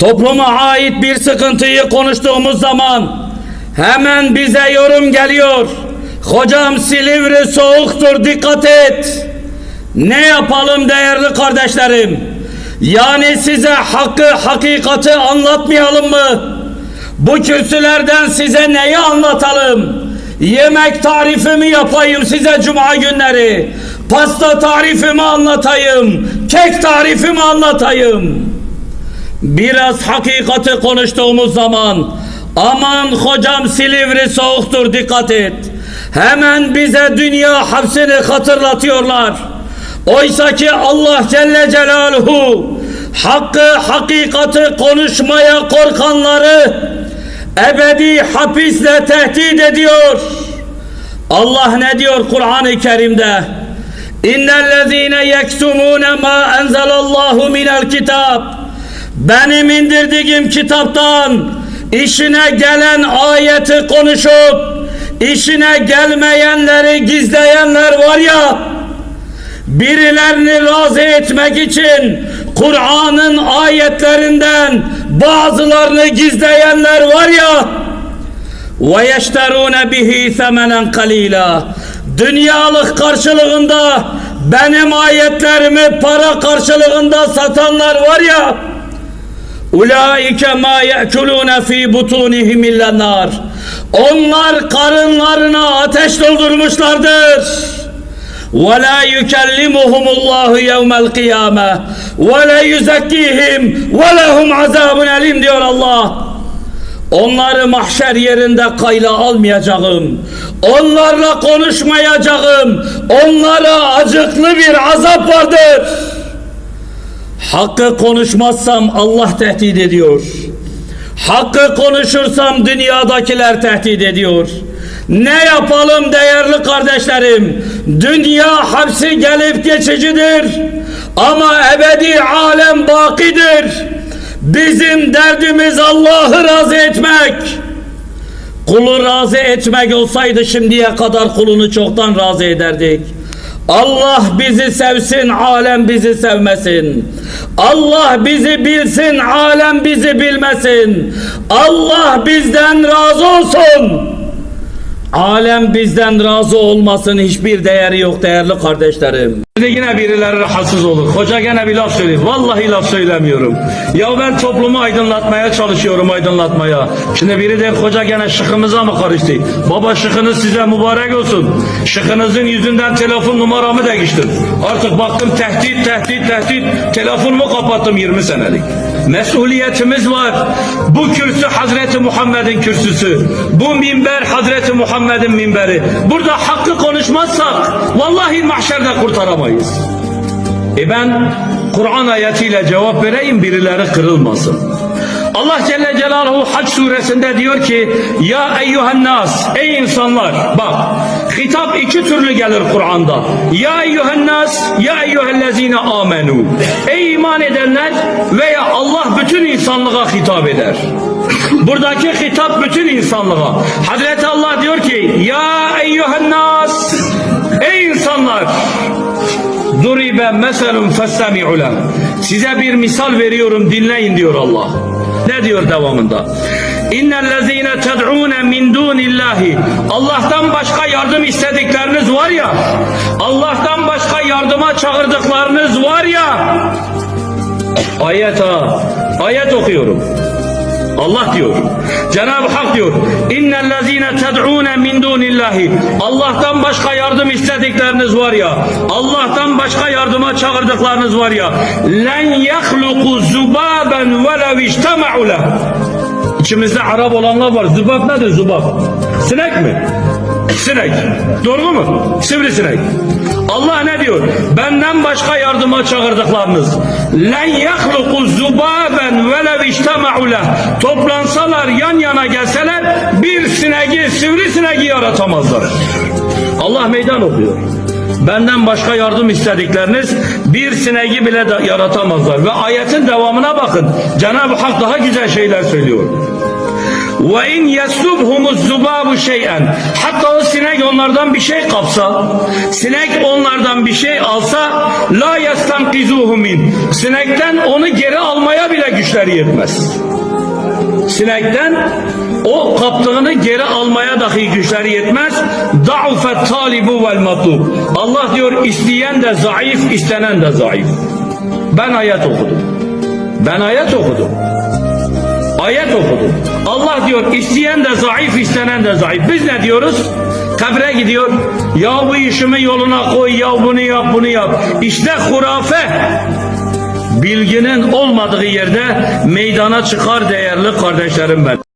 Topluma ait bir sıkıntıyı konuştuğumuz zaman hemen bize yorum geliyor. Hocam Silivri soğuktur dikkat et. Ne yapalım değerli kardeşlerim? Yani size hakkı hakikati anlatmayalım mı? Bu kürsülerden size neyi anlatalım? Yemek tarifimi yapayım size cuma günleri. Pasta tarifimi anlatayım. Kek tarifimi anlatayım. Biraz hakikati konuştuğumuz zaman aman hocam Silivri soğuktur dikkat et. Hemen bize dünya hapsini hatırlatıyorlar. Oysa ki Allah Celle Celaluhu hakkı hakikati konuşmaya korkanları ebedi hapisle tehdit ediyor. Allah ne diyor Kur'an-ı Kerim'de? İnnellezîne yektumûne mâ enzelallahu minel kitap. Benim indirdiğim kitaptan işine gelen ayeti konuşup işine gelmeyenleri gizleyenler var ya birilerini razı etmek için Kur'an'ın ayetlerinden bazılarını gizleyenler var ya ve yeşterune bihi semenen kalila dünyalık karşılığında benim ayetlerimi para karşılığında satanlar var ya Ulaike ma ye'kulune fi butunihim nar. Onlar karınlarına ateş doldurmuşlardır. Ve la yukellimuhumullahu yevmel kıyame ve la yuzekkihim ve lehum azabun elim diyor Allah. Onları mahşer yerinde kayla almayacağım. Onlarla konuşmayacağım. Onlara acıklı bir azap vardır. Hakkı konuşmazsam Allah tehdit ediyor. Hakkı konuşursam dünyadakiler tehdit ediyor. Ne yapalım değerli kardeşlerim? Dünya hapsi gelip geçicidir. Ama ebedi alem bakidir. Bizim derdimiz Allah'ı razı etmek. Kulu razı etmek olsaydı şimdiye kadar kulunu çoktan razı ederdik. Allah bizi sevsin, alem bizi sevmesin. Allah bizi bilsin, alem bizi bilmesin. Allah bizden razı olsun. Alem bizden razı olmasın hiçbir değeri yok değerli kardeşlerim. Şimdi yine birileri rahatsız olur. Hoca gene bir laf söylüyor. Vallahi laf söylemiyorum. Ya ben toplumu aydınlatmaya çalışıyorum aydınlatmaya. Şimdi biri der hoca gene şıkımıza mı karıştı? Baba şıkınız size mübarek olsun. Şıkınızın yüzünden telefon numaramı değiştim. Artık baktım tehdit tehdit tehdit. Telefonumu kapattım 20 senelik. Mesuliyetimiz var. Bu kürsü Hazreti Muhammed'in kürsüsü. Bu minber Hazreti Muhammed'in minberi. Burada hakkı konuşmazsak vallahi mahşerde kurtaramayız. E ben Kur'an ayetiyle cevap vereyim birileri kırılmasın. Allah Celle Celaluhu Hac suresinde diyor ki Ya eyyühen nas ey insanlar bak hitap iki türlü gelir Kur'an'da Ya eyyühen nas ya eyyühellezine amenu ey iman edenler veya Allah bütün insanlığa hitap eder buradaki hitap bütün insanlığa Hazreti Allah diyor ki Ya eyyühen nas ey insanlar Duribe meselun festemi'u. Size bir misal veriyorum dinleyin diyor Allah. Diyor devamında? İnnellezîne ted'ûne min dûnillâhi Allah'tan başka yardım istedikleriniz var ya Allah'tan başka yardıma çağırdıklarınız var ya Ayet ha Ayet okuyorum Allah diyor. Cenab-ı Hak diyor. İnnellezîne ted'ûne min dûnillâhi. Allah'tan başka yardım istedikleriniz var ya. Allah'tan başka yardıma çağırdıklarınız var ya. Len yahluku zubaben velev içtema'u leh. İçimizde Arap olanlar var. Zubab nedir zubab? Sinek mi? Sinek. Doğru mu? Sivrisinek. Allah ne diyor? Benden başka yardıma çağırdıklarınız. Len yahluku zubaben velev içtema'u leh. Toplansalar yan yana gelseler bir sineği, sivrisineği yaratamazlar. Allah meydan okuyor. Benden başka yardım istedikleriniz bir sineği bile de yaratamazlar. Ve ayetin devamına bakın. Cenab-ı Hak daha güzel şeyler söylüyor. Ve in yasubhumuz zubabu şey'en. Hatta o sinek onlardan bir şey kapsa, sinek onlardan bir şey alsa la yastankizuhu min. Sinekten onu geri almaya bile güçleri yetmez. Sinekten o kaptığını geri almaya dahi güçleri yetmez. Da'ufet talibu vel matlub. Allah diyor isteyen de zayıf, istenen de zayıf. Ben ayet okudum. Ben ayet okudum. Ayet okudum. Allah diyor isteyen de zayıf, istenen de zayıf. Biz ne diyoruz? Kabre gidiyor. Ya bu işimi yoluna koy, ya bunu yap, bunu yap. İşte hurafe. Bilginin olmadığı yerde meydana çıkar değerli kardeşlerim ben.